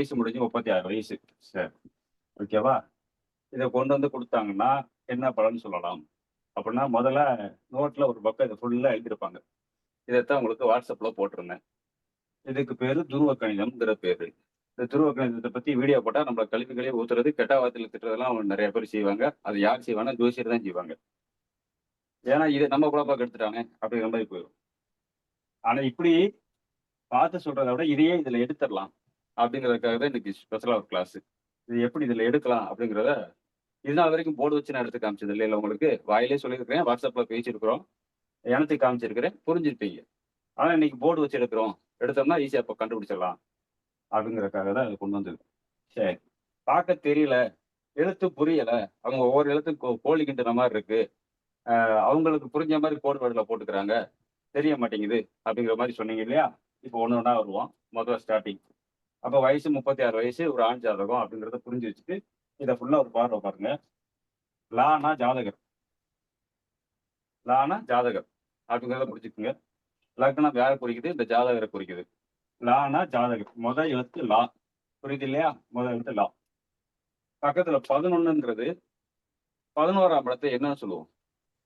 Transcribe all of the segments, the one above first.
வயசு முடிஞ்சு முப்பத்தி ஆறு வயசு சார் ஓகேவா இதை கொண்டு வந்து கொடுத்தாங்கன்னா என்ன பலன் சொல்லலாம். அப்படின்னா முதல்ல நோட்ல ஒரு பக்கம் இதை ஃபுல்லா எழுதியிருப்பாங்க. இதைத்தான் உங்களுக்கு வாட்ஸ்அப்ல போட்டிருந்தேன். இதுக்கு பேரு துருவ கணிதம்ங்கிற பேரு. இந்த துருவ கணிதத்தை பத்தி வீடியோ போட்டா நம்மள கல்விகளே ஊத்துறது கெட்ட வார்த்தையில் திட்டுறதெல்லாம் அவங்க நிறைய பேர் செய்வாங்க. அது யார் செய்வாங்க ஜோசியர் தான் செய்வாங்க. ஏன்னா இது நம்ம குழப்பாக்கு எடுத்துட்டாங்க அப்படிங்கிற மாதிரி போயிடும். ஆனா இப்படி பார்த்து சொல்றதை விட இதையே இதுல எடுத்துடலாம். அப்படிங்கிறதுக்காக தான் இன்னைக்கு ஸ்பெஷலாக ஒரு கிளாஸ் இது எப்படி இதில் எடுக்கலாம் அப்படிங்கிறத இதுதான் வரைக்கும் போர்டு வச்சு நான் எடுத்து காமிச்சது இல்லை உங்களுக்கு? வாயிலே சொல்லியிருக்கிறேன் வாட்ஸ்அப்பில் பேசியிருக்கிறோம். எனக்கு காமிச்சிருக்கிறேன் புரிஞ்சிருப்பீங்க. ஆனால் இன்னைக்கு போர்டு வச்சு எடுக்கிறோம் எடுத்தோம்னா ஈஸியாக இப்போ கண்டுபிடிச்சிடலாம் அப்படிங்கிறதுக்காக தான் அது கொண்டு வந்தது. சரி. பார்க்க தெரியல எழுத்து புரியலை. அவங்க ஒவ்வொரு எழுத்துக்கும் கோ- கோழி கிண்டுற மாதிரி இருக்கு. அவங்களுக்கு புரிஞ்ச மாதிரி கோடு வேர்டில் போட்டுக்கிறாங்க. தெரிய மாட்டேங்குது அப்படிங்கிற மாதிரி சொன்னீங்க இல்லையா? இப்போ ஒன்று ஒன்றா வருவோம். முதல்ல ஸ்டார்டிங் அப்போ வயசு முப்பத்தி ஆறு வயசு ஒரு ஆண் ஜாதகம் அப்படிங்கிறத புரிஞ்சு வச்சுட்டு இதை ஃபுல்லாக ஒரு பார்வை பாருங்க. லானா ஜாதகர். லானா ஜாதகர் அப்படிங்கிறத புரிஞ்சுக்குங்க. லக்னம் யாரை குறிக்குது? இந்த ஜாதகரை குறிக்குது. லானா ஜாதகர். முத எழுத்து லா. புரியுது இல்லையா? முத எழுத்து லா. பக்கத்துல பதினொன்னுங்கிறது பதினோராம் இடத்தை என்னன்னு சொல்லுவோம்.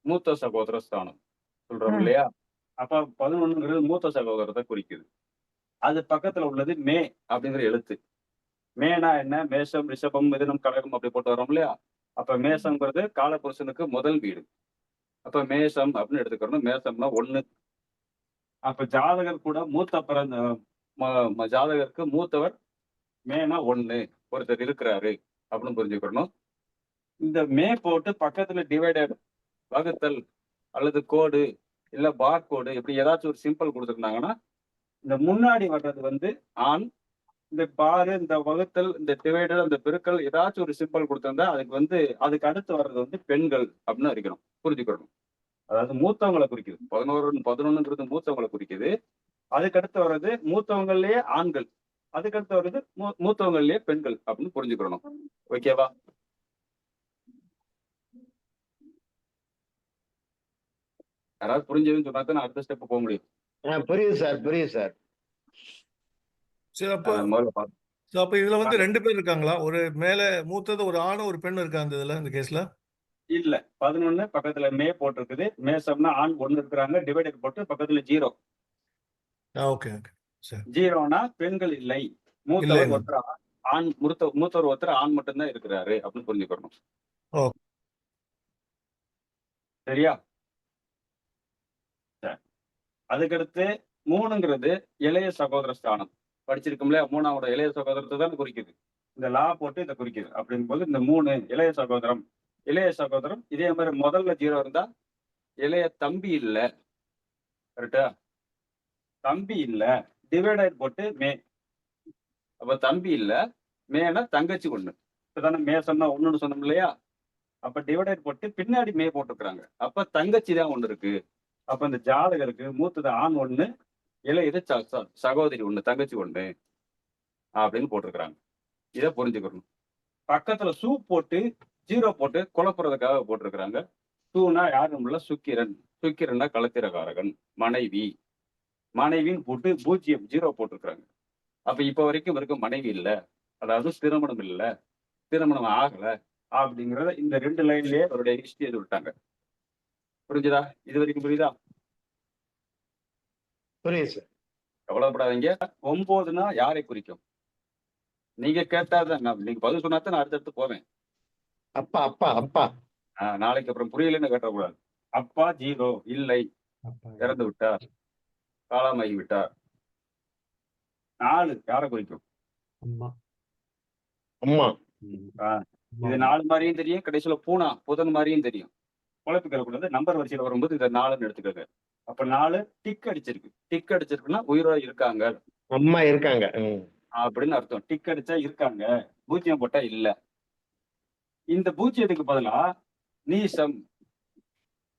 மூத்த சகோதர ஸ்தானம் சொல்றோம். இல்லையா? அப்ப பதினொன்னுங்கிறது மூத்த சகோதரத்தை குறிக்குது. அது பக்கத்துல உள்ளது மே அப்படிங்கிற எழுத்து. மேனா என்ன? மேஷம் ரிஷபம் மிதனம் கடகம் அப்படி போட்டு வரோம் இல்லையா? அப்ப மேஷம்ங்கிறது காலபுருஷனுக்கு முதல் வீடு. அப்ப மேஷம் அப்படின்னு எடுத்துக்கிறோம் மேஷம்னா ஒண்ணு. அப்ப ஜாதகர் கூட மூத்த பிறந்த ம- ம- ஜாதகருக்கு மூத்தவர் மேனா ஒண்ணு. ஒருத்தர் இருக்கிறாரு அப்படின்னு புரிஞ்சுக்கிறணும் இந்த மே போட்டு பக்கத்துல டிவைடட் வகுத்தல் அல்லது கோடு இல்ல பார் கோடு இப்படி ஏதாச்சும் ஒரு சிம்பிள் கொடுத்துருந்தாங்கன்னா இந்த முன்னாடி வர்றது வந்து ஆண். இந்த பாரு இந்த வகுத்தல் இந்த டிவைடர் இந்த பெருக்கல் ஏதாச்சும் ஒரு சிம்பிள் கொடுத்திருந்தா அதுக்கு வந்து அதுக்கு அடுத்து வர்றது வந்து பெண்கள் அப்படின்னு அறிக்கணும் புரிஞ்சுக்கணும் அதாவது மூத்தவங்களை குறிக்குது. பதினோரு பதினொன்னுன்றது மூத்தவங்களை குறிக்குது. அதுக்கு அடுத்து வர்றது மூத்தவங்கள்லயே ஆண்கள். அதுக்கு அடுத்து வர்றது மூ- மூத்தவங்கள்லயே பெண்கள் அப்படின்னு புரிஞ்சுக்கணும் ஓகேவா யாராவது புரிஞ்சதுன்னு சொன்னா தான் அடுத்த ஸ்டெப் போக முடியும். புரியுது சார் புரியுது சார். சரி அப்போ இதுல வந்து ரெண்டு பேர் இருக்காங்களா? ஒரு மேல மூத்தது ஒரு ஆணும் ஒரு பெண் இருக்கா அந்த இதுல இந்த கேஸ்ல? இல்ல பதினொன்னு பக்கத்துல மே போட்டிருக்குது. மேசம்னா ஆண் ஒண்ணு இருக்கிறாங்க டிவைடட் போட்டு பக்கத்துல ஜீரோ. ஓகே ஓகே ஜீரோனா பெண்கள் இல்லை. மூத்தவர். ஒருத்தர் ஆண் மூத்த மூத்தவர் ஒருத்தர் ஆண் மட்டும்தான் இருக்கிறாரு அப்படின்னு புரிஞ்சுக்கணும். சரியா? சரி. அதுக்கடுத்து மூணுங்கிறது இளைய சகோதர ஸ்தானம். படிச்சிருக்கோம்ல மூணாவோட இளைய சகோதரத்தை தான் குறிக்குது. இந்த லா போட்டு இதை குறிக்குது. அப்படிங்கும்போது இந்த மூணு இளைய சகோதரம் இளைய சகோதரம் இதே மாதிரி முதல்ல ஜீரோ இருந்தா இளைய தம்பி இல்ல. கரெக்டா? தம்பி இல்ல. டிவைடட் போட்டு மே. அப்ப தம்பி இல்ல. மேனா தங்கச்சி ஒண்ணு. இப்பதானே மே சொன்னா ஒண்ணுன்னு சொன்னோம் இல்லையா? அப்ப டிவைடட் போட்டு பின்னாடி மே போட்டுக்கிறாங்க அப்ப தங்கச்சி தான் ஒண்ணு இருக்கு. அப்ப இந்த ஜாதகருக்கு மூத்தது ஆண் ஒண்ணு இளையது ச- சகோதரி ஒண்ணு தங்கச்சி ஒண்ணு அப்படின்னு போட்டிருக்கிறாங்க. இதை புரிஞ்சுக்கணும். பக்கத்துல சூ போட்டு ஜீரோ போட்டு குழப்புறதுக்காக போட்டிருக்கிறாங்க. சூனா யாரும் இல்ல சுக்கிரன். சுக்கிரன்னா களத்திரகாரகன் மனைவி. மனைவின்னு போட்டு பூஜ்ஜியம் ஜீரோ போட்டிருக்கிறாங்க. அப்ப இப்ப வரைக்கும் இவருக்கு மனைவி இல்ல. அதாவது திருமணம் இல்ல. திருமணம் ஆகல. அப்படிங்கறத இந்த ரெண்டு லைன்லயே அவருடைய ஹிஸ்டரி எழுதி விட்டாங்க. புரிஞ்சுதா? இது வரைக்கும் புரியுதா? புரியுது சார். கவலைப்படாதீங்க. ஒன்பதுனா யாரை குறிக்கும்? நீங்க கேட்டாதான் நான் நீங்க பதில் சொன்னா தான் நான் அடுத்தடுத்து போவேன். அப்பா அப்பா அப்பா. ஆஹ் நாளைக்கு அப்புறம் புரியலன்னு கேட்டக்கூடாது. அப்பா ஜீரோ இல்லை. இறந்து விட்டார். காலமாகி விட்டார். நாலு யாரை குறிக்கும்? அம்மா. அம்மா. இது நாலு மாதிரியும் தெரியும். கடைசியில பூனா புதன் மாதிரியும் தெரியும். குழப்பிக்கிற கூடாது நம்பர் வரிசையில வரும்போது இந்த நாலுன்னு எடுத்துக்கோங்க. அப்ப நாலு டிக் அடிச்சிருக்கு. டிக் அடிச்சிருக்குன்னா உயிரோட இருக்காங்க. அம்மா இருக்காங்க. அப்படின்னு அர்த்தம். டிக் அடிச்சா இருக்காங்க. பூஜ்ஜியம் போட்டா இல்ல. இந்த பூஜ்ஜியத்துக்கு பதிலா நீசம்.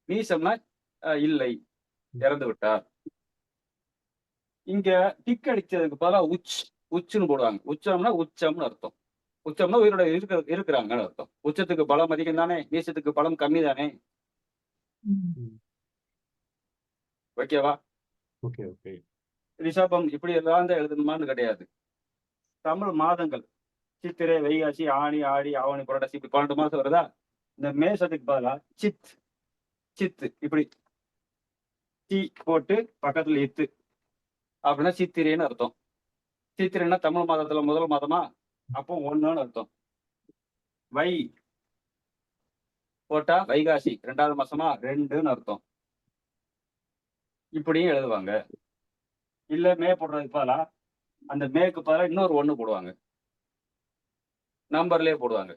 நீசம்னா இல்லை. இறந்து விட்டார். இங்க டிக் அடிச்சதுக்கு பதிலா உச். உச்சுன்னு போடுவாங்க. உச்சம்னா உச்சம்னு அர்த்தம். உச்சம்னா உயிரோட இருக்க இருக்கிறாங்கன்னு அர்த்தம். உச்சத்துக்கு பலம் அதிகம் தானே நீசத்துக்கு பலம் கம்மி தானே ஓகேவா? Okay okay. ரிஷபம் இப்படி எல்லாம் தான் எழுதணுமான்னு கிடையாது. தமிழ் மாதங்கள். சித்திரை வைகாசி ஆணி ஆடி ஆவணி புரட்டாசி இப்படி பன்னெண்டு மாசம் வருதா? இந்த மேசத்துக்கு பதிலா சித். சித்து. இப்படி டி போட்டு பக்கத்துல இத்து. அப்படின்னா சித்திரைன்னு அர்த்தம். சித்திரைன்னா தமிழ் மாதத்துல முதல் மாதமா? அப்போ ஒண்ணுன்னு அர்த்தம். வை. போட்டா வைகாசி ரெண்டாவது மாசமா ரெண்டுன்னு அர்த்தம். இப்படியும் எழுதுவாங்க. இல்ல மே போடுறதுக்கு பதிலா அந்த மேக்கு பதிலாக இன்னொரு ஒண்ணு போடுவாங்க. நம்பர்லேயே போடுவாங்க.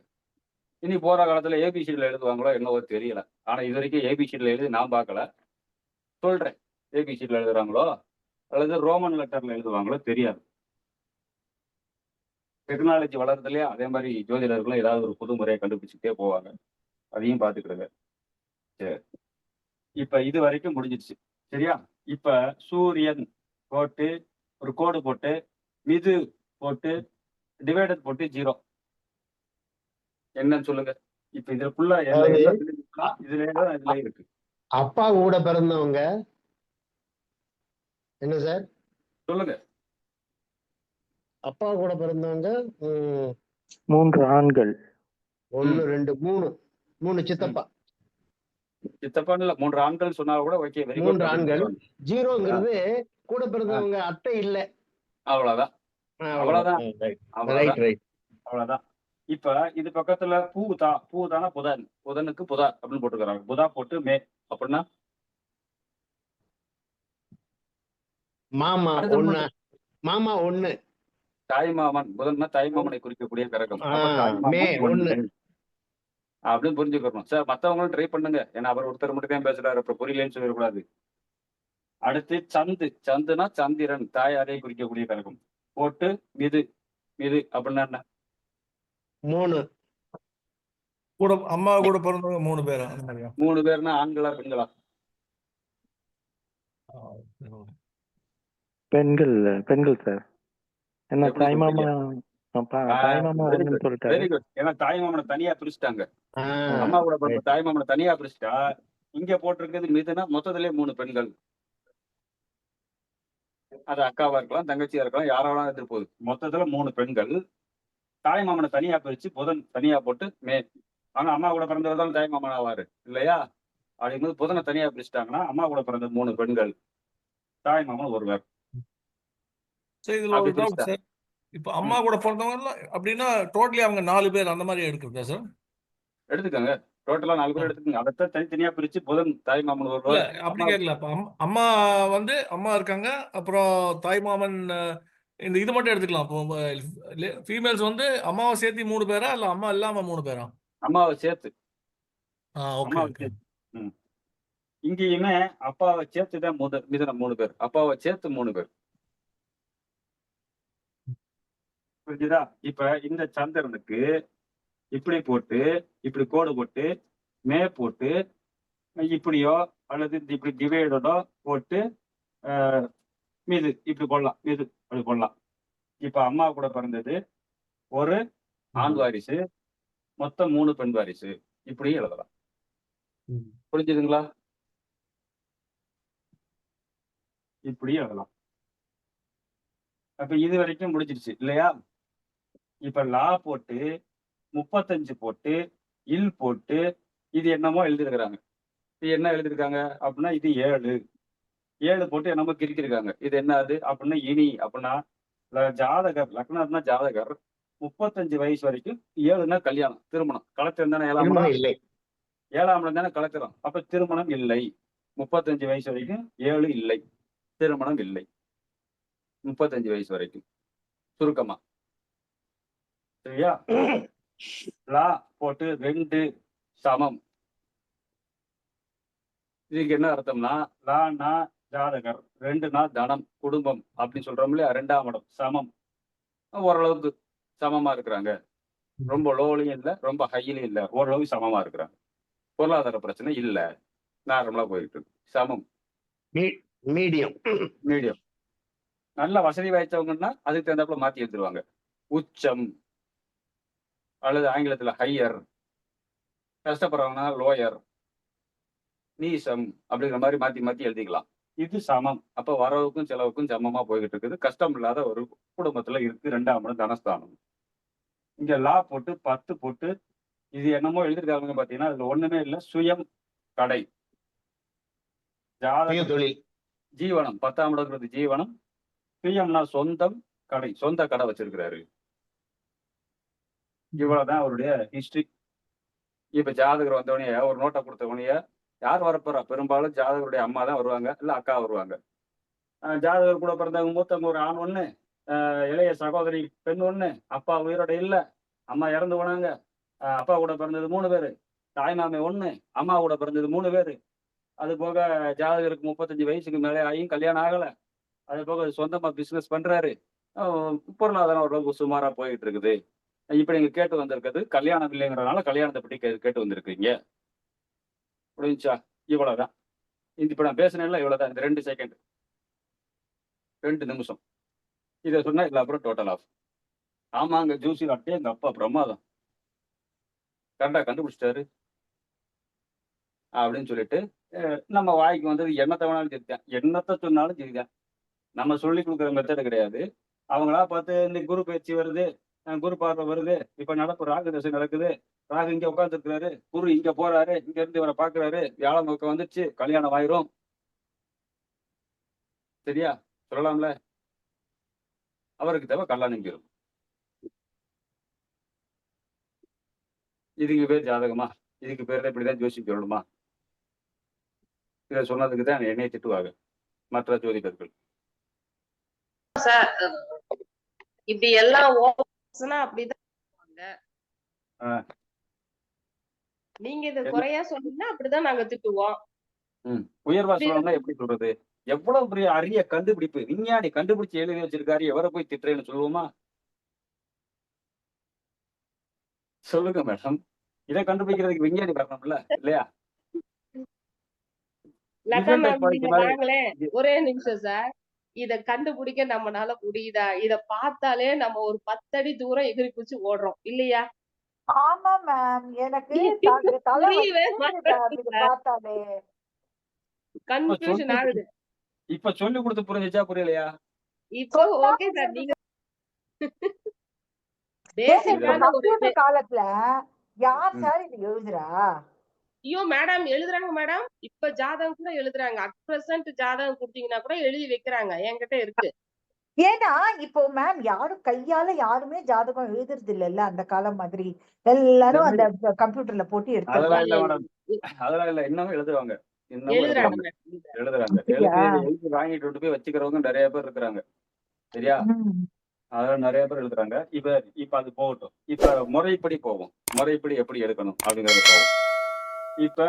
இனி போற காலத்துல ஏபிசிடில எழுதுவாங்களோ என்னவோ தெரியல. ஆனா இது வரைக்கும் ஏபிசிடில எழுதி நான் பார்க்கல. சொல்றேன். ஏபிசிடில எழுதுறாங்களோ அல்லது ரோமன் லெட்டர்ல எழுதுவாங்களோ தெரியாது. டெக்னாலஜி வளர்றதுலயே அதே மாதிரி ஜோதிடர்களும் ஏதாவது ஒரு புது முறையை கண்டுபிடிச்சுட்டே போவாங்க. அதையும் பார்த்துக்கிடுங்க. சரி. இப்ப இது வரைக்கும் முடிஞ்சிருச்சு சரியா? இப்ப சூரியன் போட்டு ஒரு கோடு போட்டு மிது போட்டு டிவைடட் போட்டு ஜீரோ என்னன்னு சொல்லுங்க. இப்ப எல்லாம் தெரிஞ்சுக்கலாம். இதுல இதுல இருக்கு. அப்பா கூட பிறந்தவங்க என்ன சார்? சொல்லுங்க. அப்பா கூட பிறந்தவங்க மூன்று ஆண்கள். ஒண்ணு ரெண்டு மூணு. மூணு சித்தப்பா. சித்தப்பான்னு இல்ல மூன்று ஆண்கள் சொன்னா கூட ஓகே வெரி மூன்று ஆண்கள். ஜீரோங்கிறது கூட பிறந்தவங்க அத்தை இல்ல. அவ்வளவுதான். அவ்வளவுதான். அவ்வளவுதான். ரைட் ரைட் அவ்வளவுதான். இப்ப இது பக்கத்துல பூதா பூதானா புதன். புதனுக்கு புதா அப்படின்னு போட்டுக்கிறாங்க புதா போட்டு மே அப்படின்னா? மாமா ஒண்ணு. மாமா ஒண்ணு. தாய்மாமன் புதன்னா தாய்மாமனை குறிக்கக்கூடிய கரகம். மே ஒண்ணு. அப்படின்னு புரிஞ்சுக்கணும். சார் மத்தவங்களும் ட்ரை பண்ணுங்க. ஏன்னா அவர் ஒருத்தர் மட்டும் தான் பேசுறாரு. அப்புறம் புரியலன்னு சொல்லக்கூடாது. அடுத்து சந்து. சந்துனா சந்திரன் தாயாரை குறிக்கக்கூடிய கரகம் போட்டு மிது மிது அப்படின்னா என்ன? மூணு. கூட அம்மா கூட பிறந்தவங்க மூணு பேரா? மூணு பேர்னா ஆண்களா பெண்களா? பெண்கள் பெண்கள் சார். என்ன தாய்மாமா தாய்மாமா. சொல்லிட்டாரு. வெரி குட் ஏன்னா தாய்மாமனை தனியா பிரிச்சுட்டாங்க. அம்மா கூட பிறந்த தாய்மாமனை தனியா பிரிச்சுட்டா இங்க போட்டிருக்கிறது மிதுனா மொத்தத்திலே மூணு பெண்கள். அது அக்காவா இருக்கலாம் தங்கச்சியா இருக்கலாம் யாராவது இருந்துட்டு போகுது. மொத்தத்துல மூணு பெண்கள். தாய்மாமனை தனியா பிரிச்சு புதன் தனியா போட்டு மே ஆனா அம்மா கூட பிறந்தவர் தான் தாய்மாமன் ஆவாரு இல்லையா? அப்படிங்கும்போது புதனை தனியா பிரிச்சுட்டாங்கன்னா அம்மா கூட பிறந்த மூணு பெண்கள். தாய்மாமன் ஒருவர். சரி இதுல ஒரு அப்படி டவுட் பிரிச்சுட்டா. சார் இப்போ அம்மா கூட பிறந்தவங்க எல்லாம் அப்படின்னா டோட்டலி அவங்க நாலு பேர் அந்த மாதிரி எடுக்கிறதா சார் எடுத்துக்கோங்க. டோட்டலா நாலு பேர் எடுத்துக்கோங்க. அதைத்தான் தனித்தனியா பிரிச்சு புதன் தாய்மாமன் இல்ல ஒருவர். அப்படி கேட்கல அப்ப அம்- அம்மா வந்து அம்மா இருக்காங்க. அப்புறம் தாய்மாமன் அஹ், இந்த இது மட்டும் எடுத்துக்கலாம். இப்போ ஃபீமேல்ஸ் வந்து அம்மாவை சேர்த்து மூணு பேரா? இல்ல அம்மா இல்லாம மூணு பேரா? அம்மாவை சேர்த்து. இங்கேயுமே அப்பாவை சேர்த்து தான் முத மிதன மூணு பேர். அப்பாவை சேர்த்து மூணு பேர். புரிஞ்சுதா? இப்ப இந்த சந்திரனுக்கு இப்படி போட்டு இப்படி கோடு போட்டு மே போட்டு இப்படியோ அல்லது இப்படி டிவைடடோ போட்டு மீது இப்படி போடலாம் மீது அப்படி போடலாம். இப்ப அம்மா கூட பிறந்தது ஒரு ஆண் வாரிசு மொத்தம் மூணு பெண் வாரிசு. இப்படி எழுதலாம். புரிஞ்சுதுங்களா? இப்படி எழுதலாம். அப்ப இது வரைக்கும் முடிஞ்சிருச்சு இல்லையா? இப்ப லா போட்டு முப்பத்தஞ்சு போட்டு இல் போட்டு இது என்னமோ எழுதிருக்கிறாங்க இது என்ன எழுதிருக்காங்க அப்படின்னா இது ஏழு. ஏழு போட்டு என்னமோ கிறுக்கிருக்காங்க இது என்னது அப்படின்னா இனி. அப்படின்னா ஜாதகர் லக்னம்னா ஜாதகர் முப்பத்தஞ்சு வயசு வரைக்கும் ஏழுனா கல்யாணம் திருமணம். கலத்திரம் தானே ஏழாம்? இல்லை. ஏழாம் இடம் தானே கலத்திரம் அப்ப திருமணம் இல்லை. முப்பத்தஞ்சு வயசு வரைக்கும் ஏழு இல்லை. திருமணம் இல்லை. முப்பத்தஞ்சு வயசு வரைக்கும். சுருக்கமா. சரியா? லா போட்டு ரெண்டு சமம். இதுக்கு என்ன அர்த்தம்னா லானா ஜாதகர். ரெண்டுனா தனம் குடும்பம் அப்படின்னு சொல்றோம் இல்லையா? ரெண்டாம் இடம் சமம். ஓரளவுக்கு சமமா இருக்கிறாங்க. ரொம்ப லோலையும் இல்லை ரொம்ப ஹையிலையும் இல்லை. ஓரளவுக்கு சமமா இருக்கிறாங்க. பொருளாதார பிரச்சனை இல்லை. நார்மலா போயிட்டு இருக்கு. சமம். மீடியம். மீடியம். நல்ல வசதி வாய்ச்சவங்கன்னா அதுக்கு தகுந்தாப்புல மாத்தி எடுத்துருவாங்க. உச்சம். அல்லது ஆங்கிலத்துல ஹையர் கஷ்டப்படுறவங்கன்னா லோயர் நீசம் அப்படிங்கிற மாதிரி மாத்தி மாத்தி எழுதிக்கலாம். இது சமம். அப்ப வரவுக்கும் செலவுக்கும் சமமா போய்கிட்டு இருக்குது. கஷ்டம் இல்லாத ஒரு குடும்பத்துல இருக்கு ரெண்டாம் இடம் தனஸ்தானம். இங்க லா போட்டு பத்து போட்டு இது என்னமோ எழுதிருக்காங்க பாத்தீங்கன்னா அதுல ஒண்ணுமே இல்ல. சுயம் கடை ஜாதக தொழில் ஜீவனம். பத்தாம் இடங்கிறது ஜீவனம். பிஎம்னா சொந்தம் கடை. சொந்த கடை வச்சிருக்கிறாரு. இவ்வளவுதான் அவருடைய ஹிஸ்டரி இப்ப ஜாதகர் வந்தவனைய ஒரு நோட்டை கொடுத்தவனைய யார் வரப்போறா? பெரும்பாலும் ஜாதகருடைய அம்மா தான் வருவாங்க இல்ல அக்கா வருவாங்க. ஜாதகர் கூட பிறந்தவங்க மூத்தவங்க ஒரு ஆண் ஒண்ணு இளைய சகோதரி பெண் ஒண்ணு அப்பா உயிரோட இல்ல அம்மா இறந்து போனாங்க. அப்பா கூட பிறந்தது மூணு பேரு தாய்மாமே ஒண்ணு அம்மா கூட பிறந்தது மூணு பேரு. அது போக ஜாதகருக்கு முப்பத்தஞ்சு வயசுக்கு மேலே ஆகியும் கல்யாணம் ஆகல. அது போக சொந்தமா பிசினஸ் பண்றாரு. பொருளாதாரம் ஓரளவுக்கு சுமாரா போயிட்டு இருக்குது. இப்ப நீங்க கேட்டு வந்திருக்கிறது கல்யாணம் இல்லைங்கிறதுனால கல்யாணத்தை பற்றி கேட்டு வந்திருக்கீங்க புரிஞ்சா இவ்வளவுதான். இந்த இப்ப நான் பேசுனேன்ல இவ்வளவுதான். இந்த ரெண்டு செகண்ட் ரெண்டு நிமிஷம். இதை சொன்னா இல்லை அப்புறம் டோட்டல் ஆஃப் ஆமாங்க ஜூசி அட்டே எங்க அப்பா பிரமாதம். கரெக்டா கண்டுபிடிச்சிட்டாரு. அப்படின்னு சொல்லிட்டு நம்ம வாய்க்கு வந்தது என்னத்தை வேணாலும் சரிதான் என்னத்தை சொன்னாலும் சரிதான் நம்ம சொல்லி கொடுக்குற மெத்தடு கிடையாது. அவங்களா பார்த்து இந்த குரு பயிற்சி வருது. குரு பார்வை வருது. இப்ப நடப்பு ராகு தசை நடக்குது. ராகு இங்க உட்காந்துருக்கிறாரு குரு இங்க போறாரு. இங்க இருந்து இவரை பாக்குறாரு வியாழம் பக்கம் வந்துச்சு கல்யாணம் ஆயிரும். சரியா? சொல்லலாம்ல? அவருக்கு தேவை கல்யாணம் இங்கிரும் இதுக்கு பேர் ஜாதகமா? இதுக்கு பேர் இப்படிதான் ஜோசி சொல்லணுமா? இதை சொன்னதுக்கு தான் என்னைய திட்டுவாங்க மற்ற ஜோதிடர்கள். இப்படி எல்லாம் ஓப்பனா அப்படிதான். நீங்க இது குறையா சொன்னீங்கன்னா அப்படிதான் நாங்க திட்டுவோம். உயர்வா சொல்லணும்னா எப்படி சொல்றது? எவ்வளவு பெரிய அரிய கண்டுபிடிப்பு? விஞ்ஞானி கண்டுபிடிச்சு எழுதி வச்சிருக்காரு எவரை போய் திட்டுறேன்னு சொல்லுவோமா? சொல்லுங்க மேடம். இதை கண்டுபிடிக்கிறதுக்கு விஞ்ஞானி வரணும்ல இல்லையா? ஒரே நிமிஷம் சார். இத கண்டுபிடிக்க நம்மனால முடியுதா? இத பார்த்தாலே நம்ம ஒரு பத்தடி தூரம் எகிரி குச்சி ஓடுறோம். இல்லையா? ஆமா மேம் எனக்கு கன்ஃபியூஷன் ஆகுது. இப்ப சொல்லி கொடுத்து புரிஞ்சுச்சா புரியலையா? இப்போ ஓகே சார் நீங்க காலத்துல யார். சார் இது எழுதுறா? ஐயோ மேடம் எழுதுறாங்க மேடம் இப்ப ஜாதகம் கூட எழுதுறாங்க. அட் பிரசன்ட் ஜாதகம் கொடுத்தீங்கன்னா கூட எழுதி வைக்கிறாங்க. என்கிட்ட இருக்கு. ஏன்னா இப்போ மேம் யாரும் கையால யாருமே ஜாதகம் எழுதுறது இல்லல்ல அந்த காலம் மாதிரி. எல்லாரும் அந்த கம்ப்யூட்டர்ல போட்டு அதெல்லாம் இல்ல எடுத்து மேடம் அதெல்லாம் இல்ல. இன்னமும் எழுதுவாங்க. எழுதுறாங்க? எழுதி வாங்கிட்டு போய் வச்சுக்கிறவங்க நிறைய பேர் இருக்கிறாங்க. சரியா? அதெல்லாம் நிறைய பேர் எழுதுறாங்க. இப்ப இப்ப அது போகட்டும். இப்ப முறைப்படி போவோம். முறைப்படி எப்படி எடுக்கணும் அப்படிங்கறது போவோம். இப்ப